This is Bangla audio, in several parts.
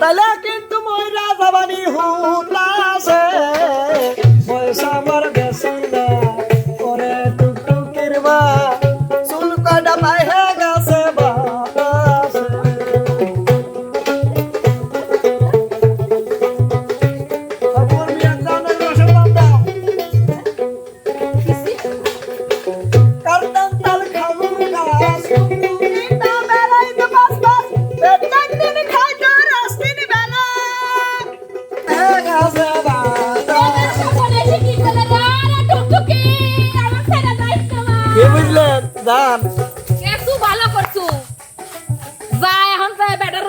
তাহলে কিন্তু ময়রা যাবানি হুতাছে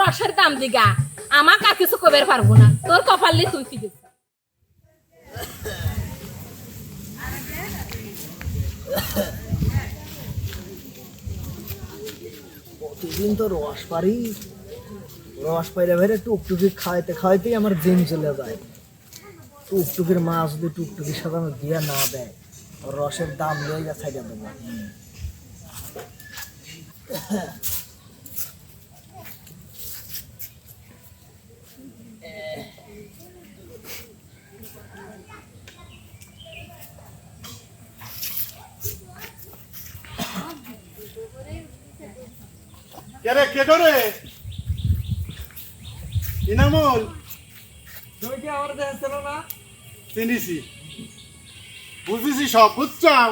রসের দাম দিগা। আমাকে আর কিছু কবের পারব না। তোর কপালে তুই কি প্রতিদিন তো রস পারি? রস পাইলে ভেরে টুকটুকি খাইতে খাইতেই আমার দিন চলে যায়। টুকটুকির মা যদি টুকটুকির সাথে আমার বিয়ে না দেয়, রসের দাম লয়ে গেছে দেবো। কেরে কে করে ইনামুল? তুমি কি আমার দেখছিল না? চিনিছি বুঝেছি সব বুঝছাও?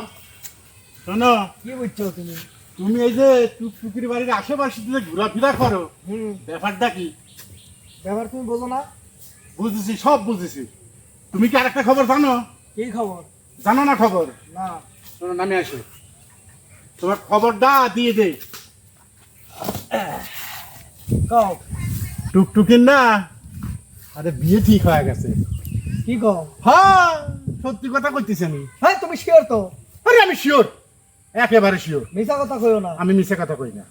শোনো কি বুঝছ তুমি? তুমি এই যে টুকটুকির বাড়ির আশেপাশে যে ঘোরাফেরা করো ব্যাপারটা কি? ব্যাপার তুমি বোঝো না। বুঝেছি সব বুঝেছি তুমি কি আরেকটা খবর জানো? কি খবর? জানো না খবর? না। শোনো নামে আসো। তোমার খবরটা দিয়ে দে কও। টুকটুকির না? আরে বিয়ে ঠিক হয়ে গেছে। কি কও? হ্যাঁ সত্যি কথা কইতেছি আমি। হ্যাঁ তুমি শিওর তো? আরে আমি শিওর একেবারে শিওর মিছা কথা কইও না। আমি মিছে কথা কই না।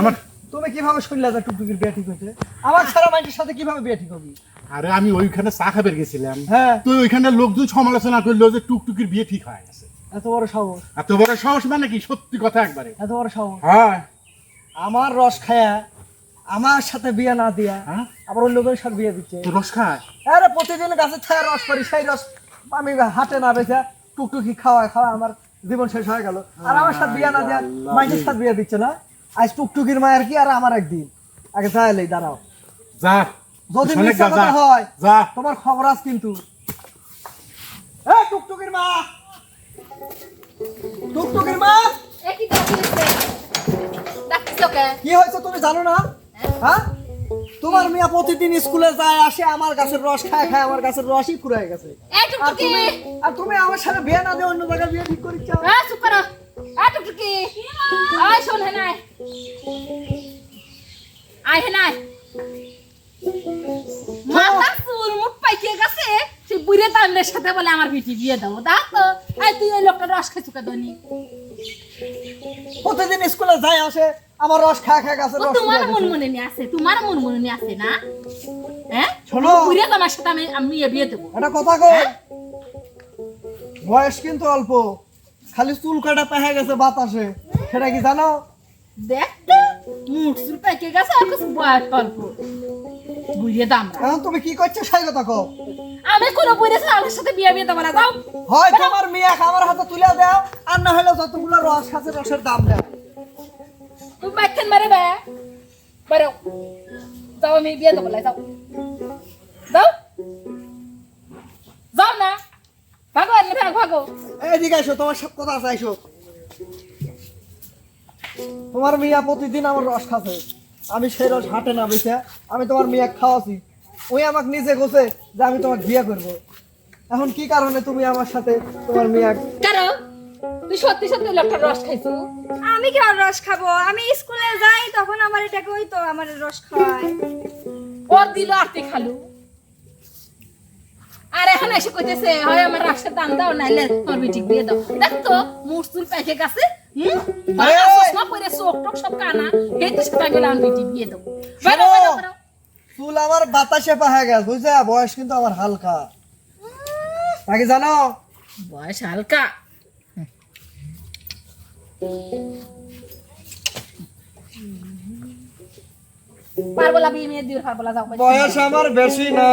আমার তুমি কীভাবে শুনলে যে টুকটুকির বিয়ে ঠিক হয়েছে? আমার সারা মানুষের সাথে কীভাবে বিয়ে ঠিক হবে? আরে আমি ওইখানে চা খাবার গেছিলাম। হ্যাঁ। তো ওইখানে লোকজন সমালোচনা করল যে টুকটুকির বিয়ে ঠিক হয়ে গেছে। এত বড় সাহস। এত বড় সাহস মানে কি? সত্যি কথা একবারে। এত বড় সাহস। হ্যাঁ। আমার রস খায়া আমার সাথে বিয়ে না দিয়া হ্যাঁ? আবার অন্য লোকের সাথে বিয়ে দিচ্ছে। রস খায় আরে প্রতিদিন গাছে ছায়া রস করি সেই রস আমি হাটে না বেচে টুকটুকি খাওয়া খাওয়া আমার জীবন শেষ হয়ে গেল। আর আমার সাথে বিয়ে না দিয়া মাইনের সাথে বিয়ে দিচ্ছে না। আজ টুকটুকির মায়ের কি আর আমার একদিন। আগে যাইলেই দাঁড়াও। যা। যদি মিথ্যা কথা হয় যা। তোমার খবর আজ কিন্তু। এ টুকটুকির মা! টুকটুকির মা কি হয়েছে তুমি জানো না? হ্যাঁ? তোমার মিয়া প্রতিদিন স্কুলে যায় আসে আমার গাছের রস খায় খায় আমার গাছের রসই ফুরায় গেছে। আর তুমি আর তুমি আমার সাথে বিয়ে না দিয়ে অন্য জায়গায় বিয়ে ঠিক করিচ্ছ? হ্যাঁ চুপ করো। আয় শোন হে নাই মাথা চুল মুখ পাইকে গেছে। বুড়ে তামলের সাথে বলে আমার বিটি বিয়ে দেবো দাও তো। তুই ওই লোকটা রস কেদনি প্রতিদিন স্কুলে যায় আসে আমার রস খায় খায় গাছের রস তোমার মন মনে নিয়ে আছে তোমার মন মনে নিয়ে আছে না? হ্যাঁ? শোনো। বুড়ে তোমার সাথে আমি আমি বিয়ে- বিয়ে দেবো। একটা কথা কই হ্যাঁ? বয়স কিন্তু অল্প। খালি চুল কাটা পেহে গেছে বাতাসে সেটা কি জানো? দেখ তো মুখ গেছে? আর কিছু বয়স অল্প বুড়িয়ে দাম তুমি কি করছ সেই কথা কও। আমি কোনো বুড়ে আমার সাথে বিয়ে বিয়ে দেবো না যাও। হয় তোমার মেয়ে আমার হাতে তুলে দাও আর না হলে যতগুলো রস খাচ্ছে রসের দাম দাও। তুমি বাইকেন মারে। বে বেরো যাও আমি বিয়ে দেবো যাও। যাও। যাও না। ভাগো ভাগো। এদিকে এসো তোমার সব কথা আছে এসো। তোমার মিয়া প্রতিদিন আমার রস খাচ্ছে। আমি সেই রস হাটে না বেছে আমি তোমার মিয়া খাওয়াছি। ওই আমাকে নিজে গোছে যে আমি তোমাকে বিয়ে করব। এখন কি কারণে তুমি আমার সাথে তোমার মিয়া কারও তুই সত্যি সত্যি লোকটা রস খাইছো। আমি কেন রস খাব? আমি স্কুলে যাই তখন আমার এটা কই তো আমার রস খাওয়ায়। ওর দিল আর তুই খালু। আর এখন এসে কইতেছে হয় আমার রাস্তার দাম দাও নাইলে তোর বেটি বিয়ে দাও। দেখ তো মুখ চুল পাইকে গেছে হুম আরে! বাবা চশমা পরে চোখ টোক সব কানা এই তো সেটা গেলে বেটি বিয়ে দেবো বেরো, শোনো। বেরো, বেরো। চুল আমার বাতাসে পাহা গেছে বুঝছ বয়স কিন্তু আমার হালকা তাকে জানো বয়স হালকা বিয়ে মেয়ে যাও বয়স আমার বেশি না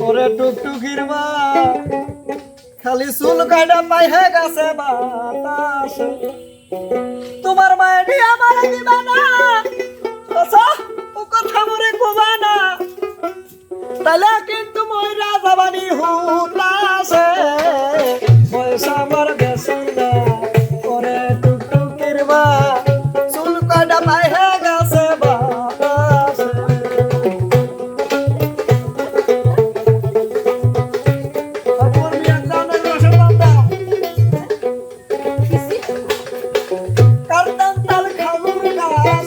ওরে টুকটুকির মা খালি চুল কাটা পাই হে গাছে বাতাস। তোমার মায়ের দিবা না। আচ্ছা ও কথা মরে কোবা না। তাহলে কিন্তু মই যাবানি হুতাসে বয়স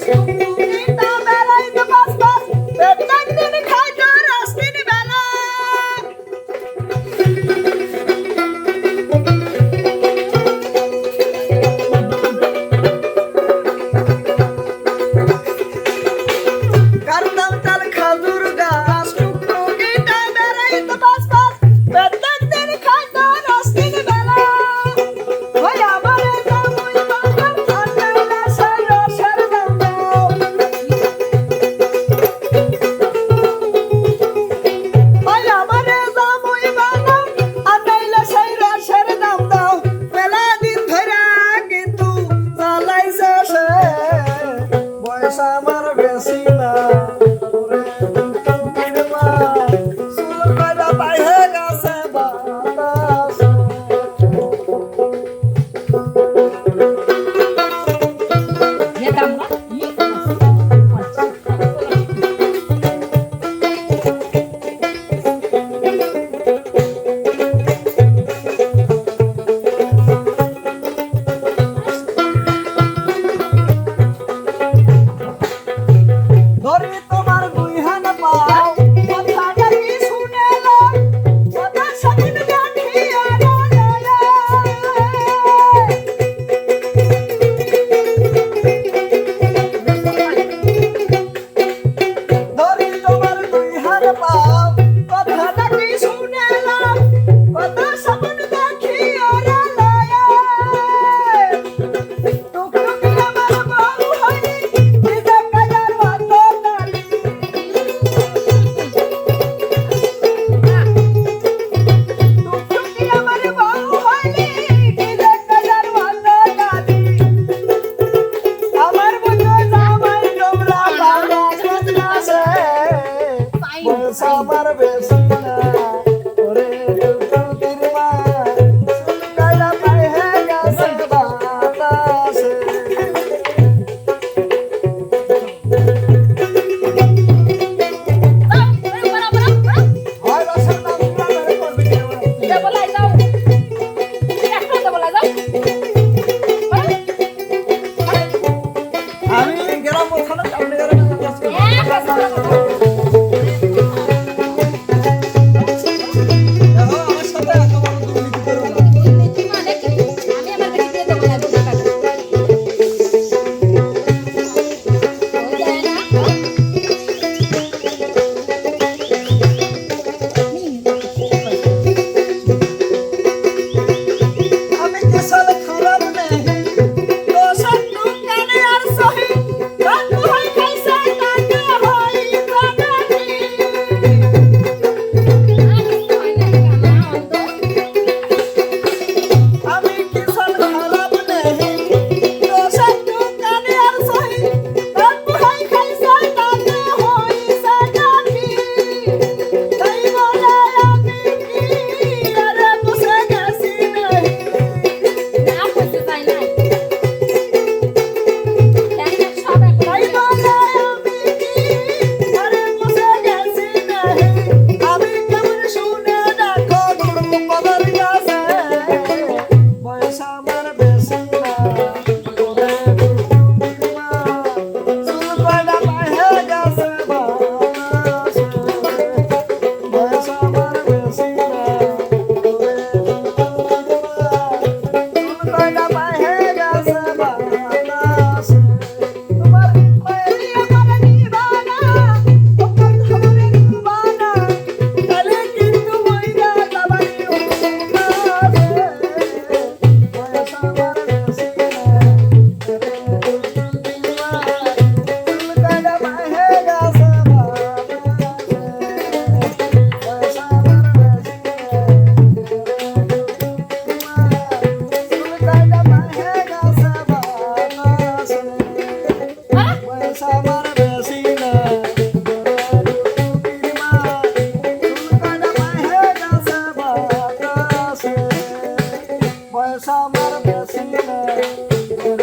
Thank you. কে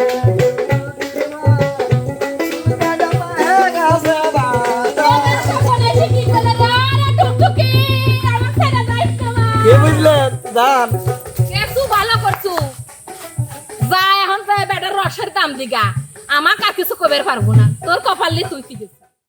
যা, এখন বেটার রসের দাম দিগা। আমার আর কিছু কবের পারব না। তোর কপালে তুই কি